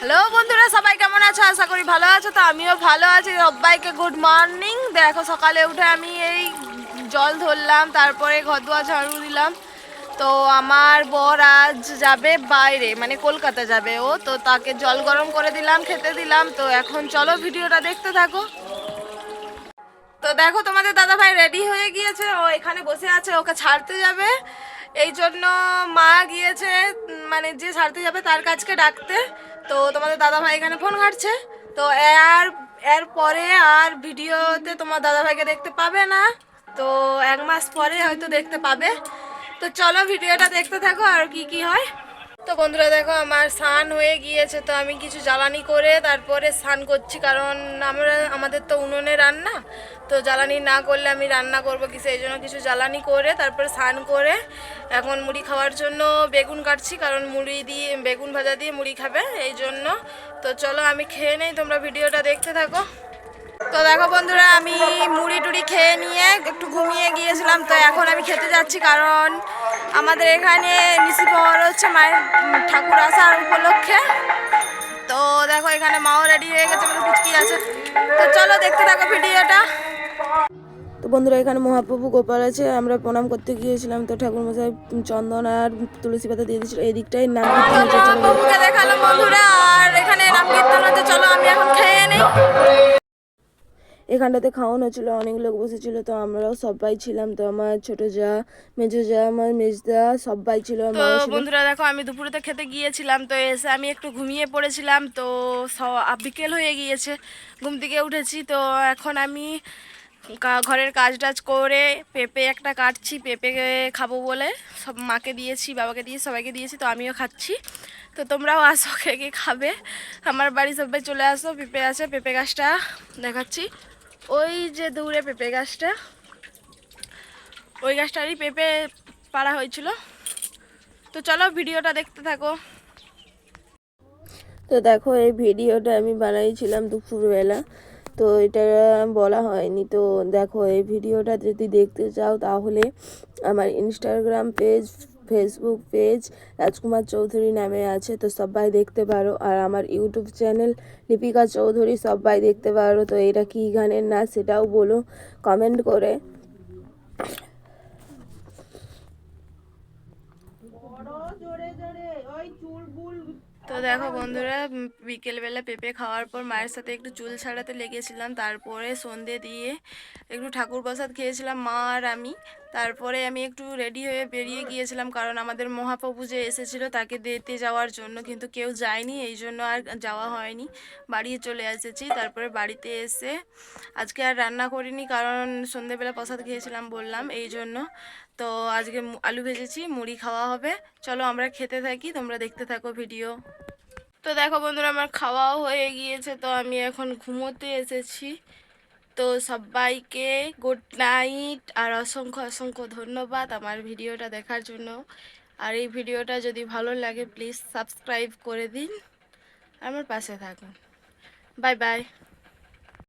Hello বন্ধুরা, সবাই কেমন আছো? আশা করি ভালো আছো। তো আমিও ভালো আছি। সবাইকে গুড মর্নিং দেখো, সকালে উঠে আমি এই জল ধরলাম, তারপরে ঘর দুয়ার ঝাড়ু দিলাম। তো আমার বর আজ যাবে বাইরে মানে কলকাতা যাবে ও। তো তাকে জল গরম করে দিলাম, খেতে দিলাম। তো এখন চলো ভিডিওটা দেখতে থাকো। তো দেখো, তোমাদের দাদা ভাই রেডি হয়ে গিয়েছে। ও এখানে বসে আছে, ওকে ছাড়তে যাবে। এই জন্য মা গিয়েছে মানে যে ছাড়তে যাবে, তার কাছকে ডাকতে। তো তোমাদের দাদা ভাই এখানে ফোন ঘাটছে। তো এর এর পরে আর ভিডিওতে তোমার দাদা ভাইকে দেখতে পাবে না। তো এক মাস পরে হয়তো দেখতে পাবে। তো চলো ভিডিওটা দেখতে থাকো আর কি কি হয়। তো বন্ধুরা দেখো, আমার স্নান হয়ে গিয়েছে, তো আমি কিছু জ্বালানি করে তারপরে স্নান করছি, কারণ আমরা, আমাদের তো উনুনে রান্না, তো জ্বালানি না করলে আমি রান্না করব কি, সেই জন্য কিছু জ্বালানি করে তারপরে স্নান করে এখন মুড়ি খাওয়ার জন্য বেগুন কাটছি, কারণ মুড়ি দিয়ে, বেগুন ভাজা দিয়ে মুড়ি খাবে, এই জন্য। তো চলো আমি খেয়ে নেই, তোমরা ভিডিওটা দেখতে থাকো। তো দেখো বন্ধুরা, আমি মুড়ি টুড়ি খেয়ে নিয়ে একটু ঘুমিয়ে গিয়েছিলাম, তো এখন আমি খেতে যাচ্ছি, কারণ আমাদের এখানে নিশি পাওয়ার হচ্ছে মায়ের ঠাকুর আসার উপলক্ষে। তো দেখো এখানে মাও রেডি হয়ে গেছে আমাদের পুচকি আছে। তো চলো দেখতে থাকো ভিডিওটা। তো বন্ধুরা এখানে মহাপ্রভু গোপাল আছে আমরা প্রণাম করতে গিয়েছিলাম। তো ঠাকুর মশাই চন্দন আর তুলসী পাতা দিয়ে দিয়েছিল এই দিকটাই নাম কীর্তন হচ্ছে, চলো দেখি। দেখালাম বন্ধুরা আর এখানে নাম কীর্তন হচ্ছে চলো আমি এখন খেয়ে নেই। এখানটাতে খাওয়ানো ছিল অনেক লোক বসেছিল তো আমরাও সবাই ছিলাম তো আমার ছোট যা মেজো যা আমার মেজদা সবাই ছিল তো বন্ধুরা দেখো আমি দুপুরেতে খেতে গিয়েছিলাম তো এসে আমি একটু ঘুমিয়ে পড়েছিলাম তো বিকেল হয়ে গিয়েছে ঘুম থেকে উঠেছি তো এখন আমি ঘরের কাজ টাজ করে পেঁপে একটা কাটছি পেঁপে খাব বলে সব মাকে দিয়েছি বাবাকে দিয়েছি সবাইকে দিয়েছি তো আমিও খাচ্ছি। তো তোমরাও আসো কে কে খাবে আমার বাড়ি সবাই চলে আসো পেঁপে আছে পেঁপে গাছটা দেখাচ্ছি। ওই যে দূরে পেঁপে গাছটা, ওই গাছটারই পেঁপে পাড়া হয়েছিল। তো চলো ভিডিওটা দেখতে থাকো। তো দেখো, এই ভিডিওটা আমি বানাইছিলাম দুপুরবেলা, তো এটা বলা হয়নি। তো দেখো, এই ভিডিওটা যদি দেখতে চাও তাহলে আমার Instagram page Facebook page Rajkumar Chowdhury নামে আছে, তো সবাই দেখতে পারো। আর আমার ইউটিউব চ্যানেল লিপিকা চৌধুরী সবাই দেখতে পারো। তো এটা কী গানের না সেটাও বলো কমেন্ট করে। তো দেখো বন্ধুরা, বিকেলবেলা পেঁপে খাওয়ার পর মায়ের সাথে একটু চুল ছাড়াতে লেগেছিলাম, তারপরে সন্ধে দিয়ে একটু ঠাকুর প্রসাদ খেয়েছিলাম, মা আর আমি। তারপরে আমি একটু রেডি হয়ে বেরিয়ে গিয়েছিলাম কারণ আমাদের মহাপ্রভু যে এসেছিল তাকে দিতে যাওয়ার জন্য, কিন্তু কেউ যায়নি, এই জন্য আর যাওয়া হয়নি। বাড়ি চলে এসেছি, তারপরে বাড়িতে এসে আজকে আর রান্না করিনি কারণ সন্ধেবেলা প্রসাদ খেয়েছিলাম বললাম, এই জন্য। তো আজকে আলু ভেজেছি, মুড়ি খাওয়া হবে। চলো আমরা খেতে থাকি, তোমরা দেখতে থাকো ভিডিও তো দেখো বন্ধুরা, আমার খাওয়াও হয়ে গিয়েছে, তো আমি এখন ঘুমোতে এসেছি। তো সবাইকে গুড নাইট আর অসংখ্য অসংখ্য ধন্যবাদ আমার ভিডিওটা দেখার জন্য। আর এই ভিডিওটা যদি ভালো লাগে প্লিজ সাবস্ক্রাইব করে দিন। আমার পাশে থাকুন। Bye bye